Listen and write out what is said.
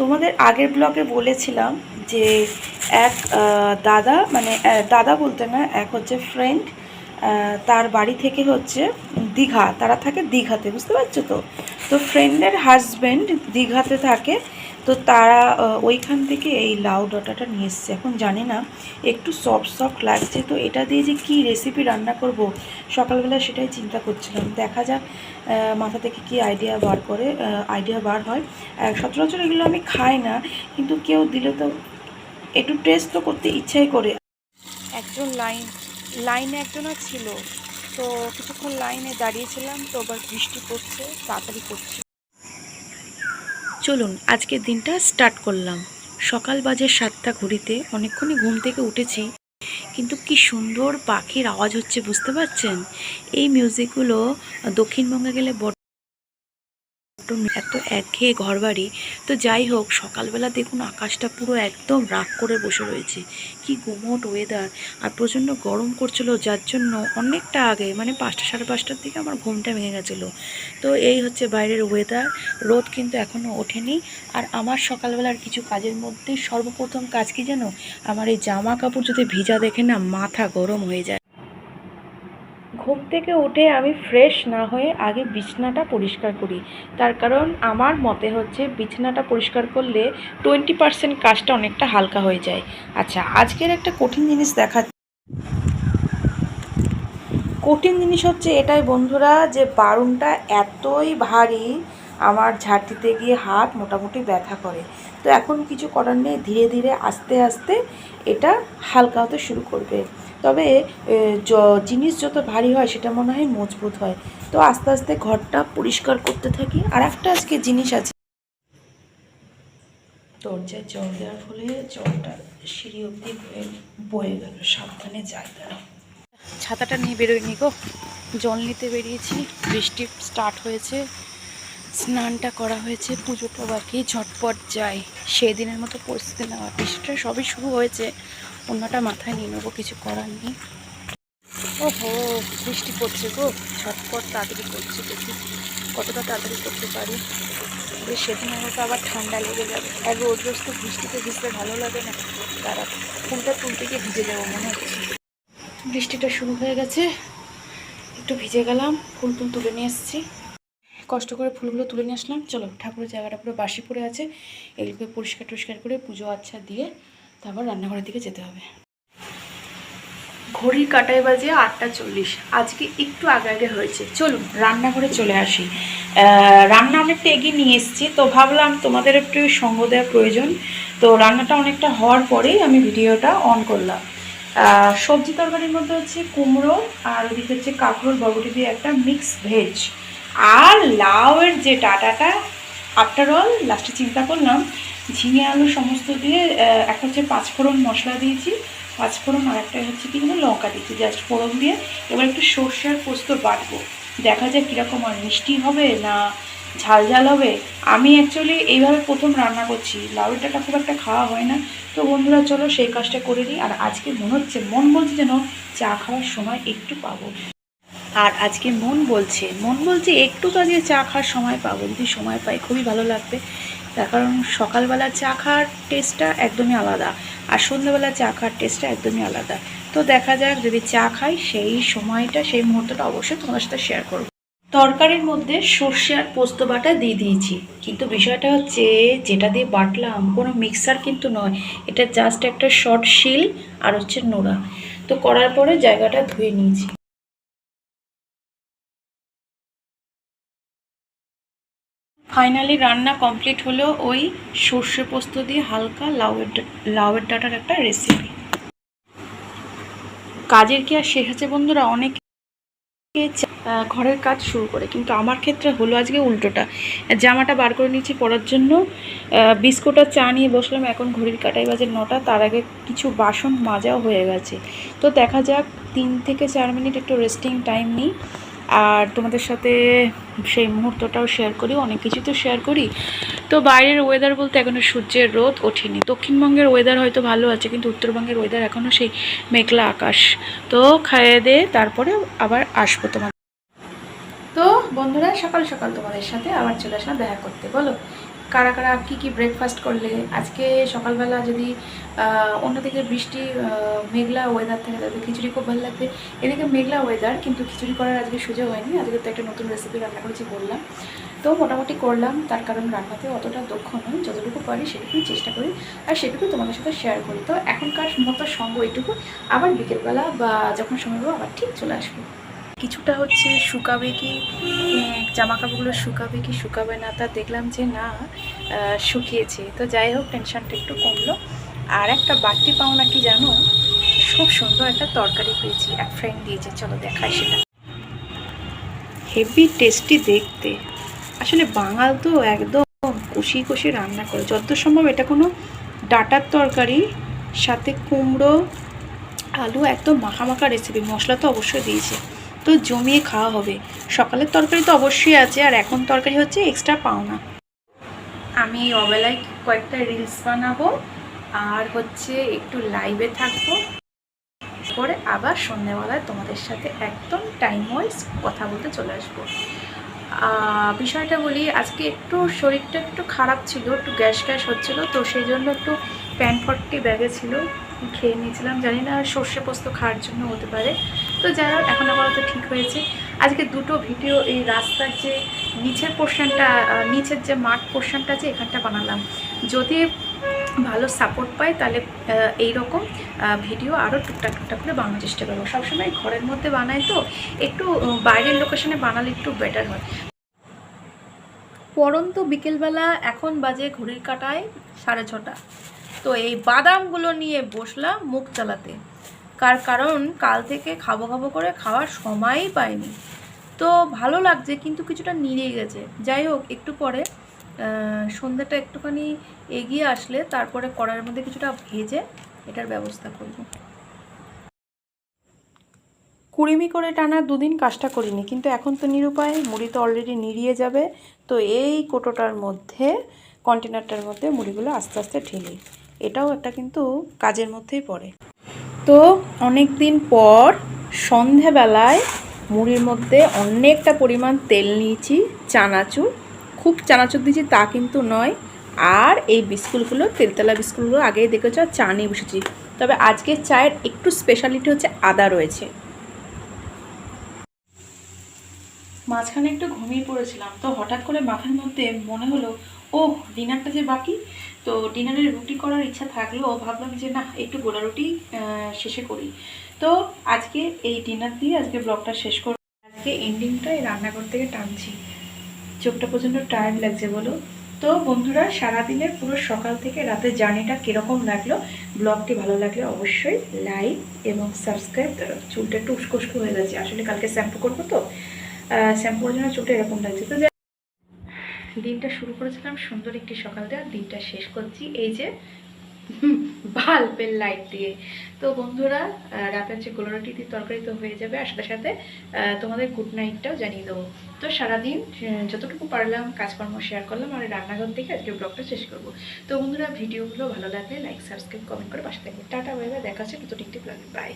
তোমাদের আগের ব্লগে বলেছিলাম যে এক দাদা মানে দাদা বলতে না, এক হচ্ছে ফ্রেন্ড তার বাড়ি থেকে হচ্ছে দীঘা, তারা থাকে দীঘাতে, বুঝতে পারছ তো? তো ফ্রেন্ডের হাজব্যান্ড দীঘাতে থাকে, তো তারা ওইখান থেকে এই লাউ ডাঁটাটা নিয়ে এসছে। এখন জানি না, একটু সফট সফট লাগছে। তো এটা দিয়ে যে কী রেসিপি রান্না করব, সকালবেলা সেটাই চিন্তা করছিলাম। দেখা যাক মাথা থেকে কি আইডিয়া বার করে আইডিয়া বার হয়। সচরাচর এগুলো আমি খাই না, কিন্তু কেউ দিলে তো একটু টেস্ট তো করতে ইচ্ছাই করে। একজন লাইন লাইনে একজনও ছিল। তো কিছুক্ষণ লাইনে দাঁড়িয়েছিলাম তো আবার বৃষ্টি পড়ছে, তাড়াতাড়ি করছি। চলুন, আজকের দিনটা স্টার্ট করলাম। সকাল বাজে সাতটা ঘড়িতে অনেকক্ষণই ঘুম থেকে উঠেছি, কিন্তু কি সুন্দর পাখির আওয়াজ হচ্ছে, বুঝতে পারছেন? এই মিউজিকগুলো দক্ষিণবঙ্গে গেলে বড্ড এত একঘেয়ে ঘরবাড়ি। তো যাই হোক, সকালবেলা দেখুন আকাশটা পুরো একদম রাগ করে বসে রয়েছে। কি গুমট ওয়েদার আর প্রচণ্ড গরম করছিল, যার জন্য অনেকটা আগে মানে পাঁচটা সাড়ে পাঁচটার দিকে আমার ঘুমটা ভেঙে গেছিল। তো এই হচ্ছে বাইরের ওয়েদার রোদ কিন্তু এখনও ওঠেনি। আর আমার সকালবেলার কিছু কাজের মধ্যে সর্বপ্রথম কাজ কি জানো? আমার এই জামা কাপড় যদি ভিজা দেখে না, মাথা গরম হয়ে যায়। ঘুম থেকে উঠে আমি ফ্রেশ না হয়ে আগে বিছনাটা পরিষ্কার করি। তার কারণ আমার মতে হচ্ছে বিছানাটা পরিষ্কার করলে টোয়েন্টি পার্সেন্ট কাজটা অনেকটা হালকা হয়ে যায়। আচ্ছা আজকের একটা কঠিন জিনিস দেখা কঠিন জিনিস হচ্ছে এটাই বন্ধুরা যে বারুনটা এতই ভারী, আমার ঝাঁটিতে গিয়ে হাত মোটামুটি ব্যথা করে। তো এখন কিছু করার নেই, ধীরে ধীরে আস্তে আস্তে এটা হালকা হতে শুরু করবে। তবে জিনিস যত ভারী হয় সেটা মনে হয় মজবুত হয়। তো আস্তে আস্তে ঘরটা পরিষ্কার করতে থাকি। আর একটা আজকে জিনিস আছে। দরজায় জল দেওয়ার ফলে জলটা সিঁড়ি অবধি বয়ে গেল। সাবধানে যায় তারা। ছাতাটা নিয়ে বেরোয়নি গো। জল নিতে বেরিয়েছি। বৃষ্টি স্টার্ট হয়েছে। স্নানটা করা হয়েছে। পুজোটা বাকি। ঝটপট যাই। সেই দিনের মতো পরিস্থিতি নেওয়া। বৃষ্টিটা সবই শুরু হয়েছে। অন্যটা মাথায় নিয়ে নেব, কিছু করার নেই। ওহো, বৃষ্টি পড়ছে গো। ঝটপট তাড়াতাড়ি করছে দেখি কতটা তাড়াতাড়ি করতে পারি। যে সেদিনের মতো আবার ঠান্ডা লেগে যাবে। আর রোজ রোজ তো বৃষ্টিতে ভিজতে ভালো লাগে না। তারা ফুলটা তুলতে গিয়ে ভিজে যাব মনে হচ্ছে। বৃষ্টিটা শুরু হয়ে গেছে। একটু ভিজে গেলাম, ফুল টুল তুলে নিয়ে এসেছি। কষ্ট করে ফুলগুলো তুলে নিয়ে আসলাম। চলো, ঠাকুরের জায়গাটা পুরো বাসি পড়ে আছে। এগুলোকে পরিষ্কার টরিষ্কার করে পুজো আচ্ছা দিয়ে তারপর রান্নাঘরের দিকে যেতে হবে। ঘড়ির কাটায় বাজে আটটা চল্লিশ। আজকে একটু আগে আগে হয়েছে। চলুন, রান্নাঘরে চলে আসি। রান্না অনেকটা এগিয়ে নিয়ে এসেছি। তো ভাবলাম তোমাদের একটু সঙ্গ দেওয়া প্রয়োজন। তো রান্নাটা অনেকটা হওয়ার পরেই আমি ভিডিওটা অন করলাম। সবজি তরকারির মধ্যে হচ্ছে কুমড়ো আর ওদিকে হচ্ছে কাঁকরোল, বরবটি দিয়ে একটা মিক্স ভেজ আর লাউয়ের যে ডাটাটা আফটার অল লাস্টে চিন্তা করলাম, ঝিঙে আলু সমস্ত দিয়ে একটা হচ্ছে পাঁচফোড়ন মশলা দিয়েছি। পাঁচফোড়ন আর একটা হচ্ছে কি লঙ্কা দিয়েছি। জাস্ট ফোড়ন দিয়ে এবার একটু সর্ষে আর পোস্ত বাটবো। দেখা যাক কীরকম আর মিষ্টি হবে না ঝাল ঝাল হবে। আমি অ্যাকচুয়ালি এইভাবে প্রথম রান্না করছি। লাউয়ের ডাটা খুব একটা খাওয়া হয় না। তো বন্ধুরা, চলো সেই কাজটা করে নিই। আর আজকে মনে হচ্ছে, মন বলছে যেন চা খাওয়ার সময় একটু পাবো। আর আজকে মন বলছে মন বলছে একটু তো চা খাওয়ার সময় পাবো, যদি সময় পাই, খুবই ভালো লাগবে। তার কারণ সকালবেলা চা খাওয়ার টেস্টটা একদমই আলাদা, আর সন্ধ্যাবেলা চা খাওয়ার টেস্টটা একদমই আলাদা। তো দেখা যাক, যদি চা খাই, সেই সময়টা, সেই মুহূর্তটা অবশ্যই তোমার সাথে শেয়ার করব। তরকারির মধ্যে সর্ষে আর পোস্ত বাটা দিয়ে দিয়েছি, কিন্তু বিষয়টা হচ্ছে যেটা দিয়ে বাটলাম, কোনো মিক্সার কিন্তু নয়, এটা জাস্ট একটা শর্ট শিল আর হচ্ছে নোড়া। তো করার পরে জায়গাটা ধুয়ে নিয়েছি। ফাইনালি রান্না কমপ্লিট হলো ওই সর্ষে পোস্ত দিয়ে হালকা লাউয়ের লাউয়ের ডাটার একটা রেসিপি কাজের কি আর শেষ আছে বন্ধুরা? অনেক ঘরের কাজ শুরু করে, কিন্তু আমার ক্ষেত্রে হলো আজকে উল্টোটা। জামাটা বার করে নিয়েছি পরার জন্য। বিস্কুট আর চা নিয়ে বসলাম এখন ঘড়ির কাটাই বাজে নটা, তার আগে কিছু বাসন মাজাও হয়ে গেছে। তো দেখা যাক, তিন থেকে চার মিনিট একটু রেস্টিং টাইম নিই। আর তোমাদের সাথে সেই মুহূর্তটাও শেয়ার করি, অনেক কিছু তো শেয়ার করি। তো বাইরের ওয়েদার বলতে এখনও সূর্যের রোদ ওঠেনি। দক্ষিণবঙ্গের ওয়েদার হয়তো ভালো আছে, কিন্তু উত্তরবঙ্গের ওয়েদার এখনও সেই মেঘলা আকাশ। তো খাইয়ে দিয়ে তারপরে আবার আসব তোমার তো বন্ধুরা, সকাল সকাল তোমাদের সাথে আবার চলে আসলাম, দেখা করতে, বলো। কারা কারা কী কী ব্রেকফাস্ট করলে? আজকে সকালবেলা যদি অন্যদিকে বৃষ্টি মেঘলা ওয়েদার থাকে তাদের খিচুড়ি খুব ভালো লাগবে। এদিকে মেঘলা ওয়েদার কিন্তু খিচুড়ি করার আজকে সুযোগ হয়নি। আজকে তো একটা নতুন রেসিপি রান্না করেছি বললাম। তো মোটামুটি করলাম, তার কারণ রান্নাতে অতটা দক্ষ নয় যতটুকু পারি সেটুকুই চেষ্টা করি, আর সেটুকু তোমাদের সাথে শেয়ার করি। তো এখনকার মতো সঙ্গ এইটুকু। আবার বিকেলবেলা বা যখন সময় পাবো আবার ঠিক চলে আসব। কিছুটা হচ্ছে শুকাবে কি জামা কাপড়গুলো শুকাবে কি, শুকাবে না তা দেখলাম যে না শুকিয়েছে। তো যাই হোক টেনশনটা একটু কমলো। আর একটা বাড়তি পাওনা কি জানো? খুব সুন্দর একটা তরকারি পেয়েছি, এক ফ্রেন্ড দিয়েছে, চলো দেখাই সেটা। হেভি টেস্টি দেখতে। আসলে বাঙাল তো একদম কষি কষি রান্না করে। যত সম্ভব এটা কোনো ডাটার তরকারি, সাথে কুমড়ো, আলু, একদম মাখামাখা রেসিপি মশলা তো অবশ্যই দিয়েছে। তো জমিয়ে খাওয়া হবে। সকালের তরকারি তো অবশ্যই আছে, আর এখন তরকারি হচ্ছে এক্সট্রা পাওনা। আমি এই অবেলায় কয়েকটা রিলস বানাবো, আর হচ্ছে একটু লাইভে থাকব। পরে আবার সন্ধ্যেবেলায় তোমাদের সাথে একদম টাইম ওয়াইজ কথা বলতে চলে আসব। বিষয়টা বলি, আজকে একটু শরীরটা একটু খারাপ ছিল, একটু গ্যাস গ্যাস হচ্ছিল, তো সেই জন্য একটু প্যান ফটটি ব্যাগে ছিল, খেয়ে নিয়েছিলাম। জানি না সর্ষে পোস্ত খাওয়ার জন্য হতে পারে। তো যাই হোক এখন আপাতত ঠিক হয়েছে। আজকে দুটো ভিডিও এই রাস্তার যে নিচের পোর্শনটা নিচের যে মাঠ পোর্শনটা আছে এখানটা বানালাম। যদি ভালো সাপোর্ট পাই তাহলে আহ, এইরকম ভিডিও আরও টুকটাক টুকটাক করে বানানোর চেষ্টা করব। সবসময় ঘরের মধ্যে বানাই তো একটু বাইরের লোকেশনে বানালে একটু বেটার হয়। পরন্ত বিকেলবেলা এখন বাজে ঘড়ির কাটায় সাড়ে ছটা। তো এই বাদামগুলো নিয়ে বসলাম মুখ চালাতে। কার কারণ কাল থেকে খাব খাব করে খাওয়ার সময়ই পাইনি। তো ভালো লাগছে, কিন্তু কিছুটা নিড়ে গেছে। যাই হোক, একটু পরে সন্ধ্যাটা একটুখানি এগিয়ে আসলে তারপরে কড়ার মধ্যে কিছুটা ভেজে এটার ব্যবস্থা করব। কুড়িমি করে টানা দুদিন কাজটা করিনি, কিন্তু এখন তো নিরুপায়, মুড়ি তো অলরেডি নিড়িয়ে যাবে। তো এই কোটোটার মধ্যে কন্টেনারটার মধ্যে মুড়িগুলো আস্তে আস্তে ঢেলি। এটাও একটা কিন্তু কাজের মধ্যেই পড়ে। তো অনেক দিন পর সন্ধেবেলায় মুড়ির মধ্যে অনেকটা পরিমাণ তেল নিয়েছি, চানাচুর। খুব চানাচুর দিয়েছি, তা কিন্তু নয়। আর এই বিস্কুটগুলো, তেলতলা বিস্কুটগুলো আগেই দেখেছ চা নিয়ে বসেছি। তবে আজকে চায়ের একটু স্পেশালিটি হচ্ছে আদা রয়েছে। মাঝখানে একটু ঘুমিয়ে পড়েছিলাম, তো হঠাৎ করে মাথার মধ্যে মনে হলো ও ডিনারটা যে বাকি? তো ডিনারের রুটি করার ইচ্ছা থাকলেও ভাবলাম যে না, একটু গোলা রুটি শেষে করি। তো আজকে এই ডিনার দিয়ে আজকে ব্লগটা শেষ করব আজকে এন্ডিংটা এই রান্নাঘর থেকে টানছি। চোখটা প্রচণ্ড টায়ার্ড লাগছে বলো। তো বন্ধুরা, সারাদিনের পুরো সকাল থেকে রাতের জার্নিটা কীরকম লাগল, ব্লগটি ভালো লাগলে অবশ্যই লাইক এবং সাবস্ক্রাইব চুলটা একটু উস্কো উস্কো হয়ে গেছে। আসলে কালকে শ্যাম্পু করব তো শ্যাম্পুর জন্য চুলটা এরকম লাগছে। তো দিনটা শুরু করেছিলাম সুন্দর একটি সকাল আর দিনটা শেষ করছি। এই যে বাল্বের লাইট দিয়ে। তো বন্ধুরা রাতের যে দিয়ে তরকারি তো হয়ে যাবে। আর সাথে সাথে তোমাদের গুড নাইটটাও জানিয়ে দেবো। তো সারাদিন যতটুকু পারলাম, কাজকর্ম শেয়ার করলাম আর রান্নাঘর থেকে আজকে ব্লগটা শেষ করব। তো বন্ধুরা ভিডিওগুলো ভালো লাগলে লাইক সাবস্ক্রাইব কমেন্ট করে পাশে থাকবে। টাটা বাই বাই দেখা হচ্ছে নতুন একটি ব্লগে বাই